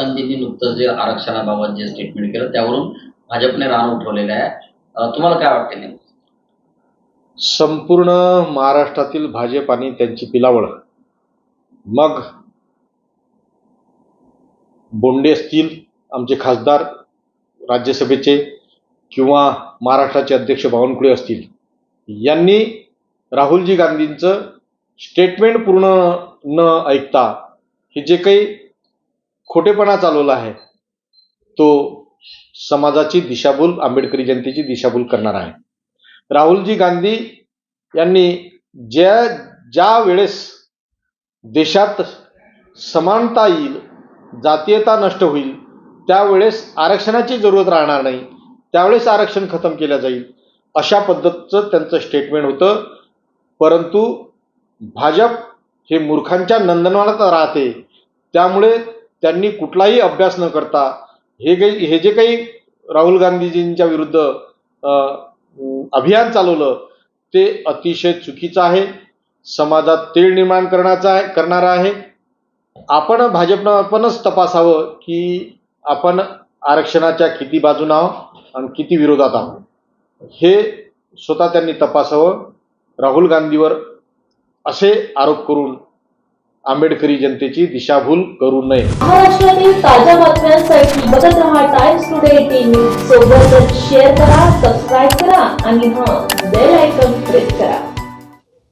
गांधींनी नुकतंच जे आरक्षणाबाबत जे स्टेटमेंट केलं त्यावरून भाजपने रान उठवलेलं आहे. तुम्हाला काय वाटते नेमकं? संपूर्ण महाराष्ट्रातील भाजप आणि त्यांची पिलावळ. मग बोंडे असतील आमचे खासदार राज्यसभेचे किंवा महाराष्ट्राचे अध्यक्ष बावनकुळे असतील यांनी राहुलजी गांधींचं स्टेटमेंट पूर्ण न ऐकता हे जे काही खोटेपणा चालवला आहे तो समाजाची दिशाभूल आंबेडकरी जनतेची दिशाभूल करणार आहे. राहुलजी गांधी यांनी ज्या ज्या वेळेस देशात समानता येईल जातीयता नष्ट होईल त्यावेळेस आरक्षणाची जरूरत राहणार नाही त्यावेळेस आरक्षण खतम केलं जाईल अशा पद्धतीचं त्यांचं स्टेटमेंट होतं. परंतु भाजप हे मूर्खांच्या नंदनवनात राहते त्यामुळे त्यांनी कुठलाही अभ्यास न करता हे काही हे जे काही राहुल गांधीजींच्या विरुद्ध अभियान चालवलं ते अतिशय चुकीचं आहे. समाजात तेळ निर्माण करण्याचा आहे करणारं आहे. आपण भाजपनं आपणच तपासावं की आपण आरक्षणाच्या किती बाजून आहोत आणि किती विरोधात आहोत. हे स्वतः त्यांनी तपासावं. राहुल गांधीवर असे आरोप करून आंबेडकरी जनतेची दिशाभूल करू नये. महाराष्ट्रातील ताज्या बातम्यांसाठी बघत रहा टाइम्स टुडे टीव्ही सोबतच शेअर करा सबस्क्राईब करा आणि हा बेल आयकॉन प्रेस करा.